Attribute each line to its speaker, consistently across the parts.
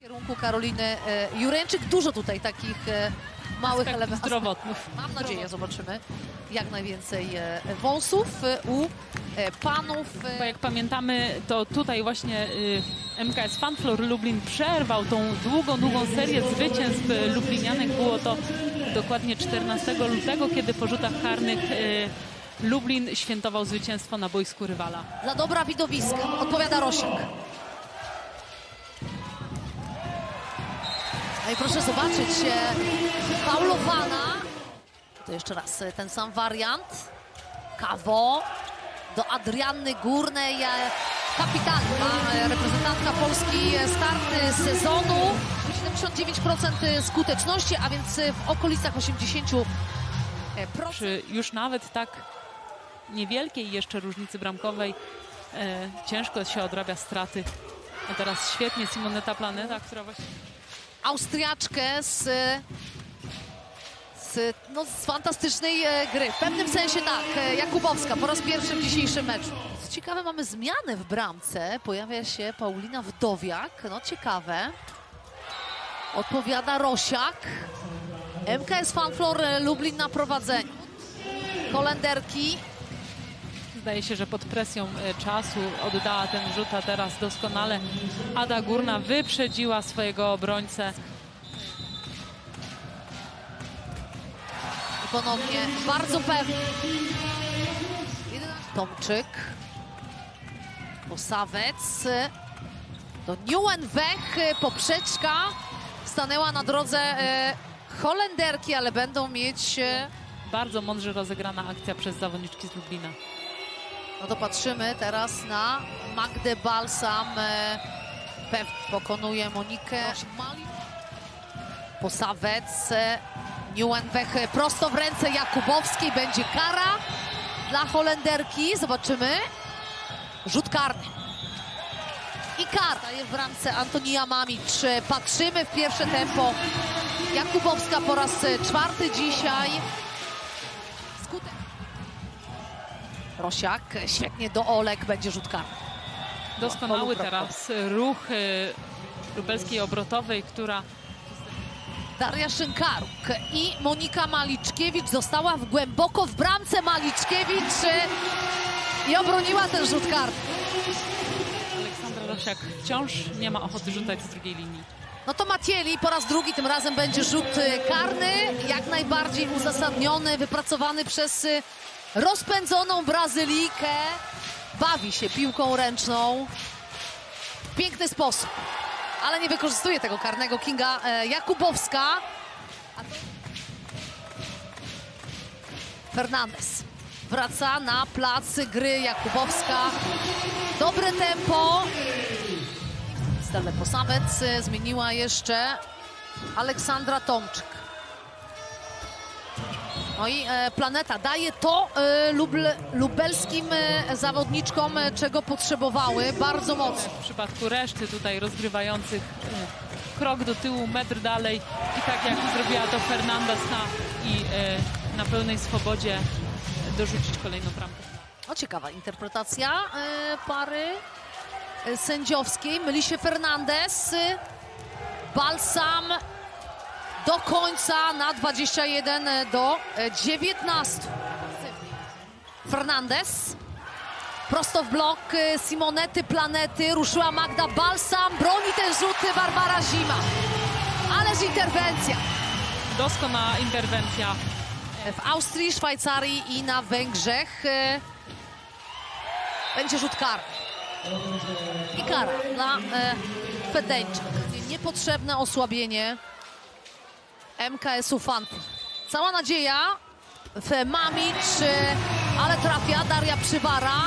Speaker 1: kierunku Karoliny e, Jureńczyk. Dużo tutaj takich e, małych
Speaker 2: Aspektów
Speaker 1: elementów.
Speaker 2: zdrowotnych.
Speaker 1: Mam nadzieję, zobaczymy jak najwięcej e, wąsów u panów.
Speaker 2: Bo jak pamiętamy, to tutaj właśnie MKS Fanflor Lublin przerwał tą długą, długą serię zwycięstw lublinianek. Było to dokładnie 14 lutego, kiedy po rzutach karnych Lublin świętował zwycięstwo na boisku rywala.
Speaker 1: Za dobra widowiska, odpowiada Rosiak. No i proszę zobaczyć, faulowana. To jeszcze raz e, ten sam wariant. Kawo do Adrianny Górnej, e, kapitanka, e, reprezentantka Polski, start e, sezonu. 79% skuteczności, a więc w okolicach 80%.
Speaker 2: Przy już nawet tak niewielkiej jeszcze różnicy bramkowej e, ciężko się odrabia straty. A teraz świetnie Simoneta Planeta, która właśnie
Speaker 1: Austriaczkę z, z, no, z fantastycznej e, gry. W pewnym sensie tak, e, Jakubowska po raz pierwszy w dzisiejszym meczu. Ciekawe, mamy zmianę w bramce. Pojawia się Paulina Wdowiak. No ciekawe. Odpowiada Rosiak. MKS Fanflor e, Lublin na prowadzeniu. Holenderki.
Speaker 2: Zdaje się, że pod presją e, czasu oddała ten rzut, a teraz doskonale Ada Górna wyprzedziła swojego obrońcę.
Speaker 1: I ponownie bardzo pewnie. Tomczyk. Posawec. Do Nieuwenwech. Poprzeczka. Stanęła na drodze e, Holenderki, ale będą mieć... E,
Speaker 2: Bardzo mądrze rozegrana akcja przez zawodniczki z Lublina.
Speaker 1: No to patrzymy teraz na Magdę Balsam. E, pokonuje Monikę. Posawec. E, Nieuwenwech prosto w ręce Jakubowskiej. Będzie kara dla Holenderki. Zobaczymy. Rzut karny. I kara. Daje w bramce Antonia Mamicz. Patrzymy w pierwsze tempo. Jakubowska po raz czwarty dzisiaj. Skutek. Rosiak. Świetnie do Olek. Będzie rzut karny.
Speaker 2: Doskonały teraz ruch e, lubelskiej obrotowej, która
Speaker 1: Daria Szynkaruk i Monika Maliczkiewicz została w głęboko w bramce Maliczkiewicz e, i obroniła ten rzut karny.
Speaker 2: Aleksandra Rosiak wciąż nie ma ochoty rzucać z drugiej linii.
Speaker 1: No to Macieli po raz drugi tym razem będzie rzut e, karny, jak najbardziej uzasadniony, wypracowany przez rozpędzoną Brazylijkę. Bawi się piłką ręczną w piękny sposób, ale nie wykorzystuje tego karnego Kinga e, Jakubowska. Fernandez wraca na plac gry Jakubowska. Dobre tempo. Stale Posamec e, zmieniła jeszcze Aleksandra Tomczyk. No i e, Planeta daje to e, Lubl, lubelskim e, zawodniczkom, czego potrzebowały bardzo mocno.
Speaker 2: W przypadku reszty tutaj rozgrywających krok do tyłu, metr dalej i tak jak zrobiła to Fernandez na, i na pełnej swobodzie dorzucić kolejną bramkę.
Speaker 1: No ciekawa interpretacja pary sędziowskiej. Myli się Fernandez. Balsam do końca na 21 do e, 19. Fernandez. Prosto w blok e, Simonety Planety. Ruszyła Magda Balsam. Broni ten rzut Barbara Zima. Ależ interwencja.
Speaker 2: Doskonała interwencja
Speaker 1: W Austrii, Szwajcarii i na Węgrzech e, będzie rzut karny. I kara dla e, Fedeńczyk. Niepotrzebne osłabienie MKS-u Fanty. Cała nadzieja w Mamicz, e, ale trafia Daria Przybara.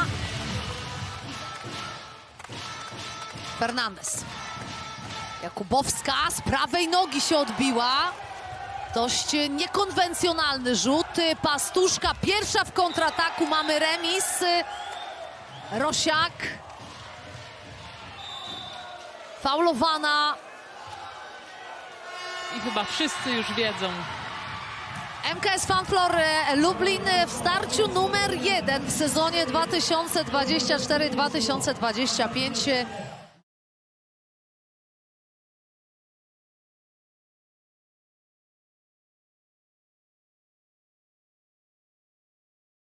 Speaker 1: Fernandez. Jakubowska z prawej nogi się odbiła. Dość niekonwencjonalny rzut. Pastuszka pierwsza w kontrataku. Mamy remis. Rosiak. Faulowana.
Speaker 2: I chyba wszyscy już wiedzą,
Speaker 1: MKS Fanflor e, Lublin w starciu numer jeden w sezonie 2024-2025.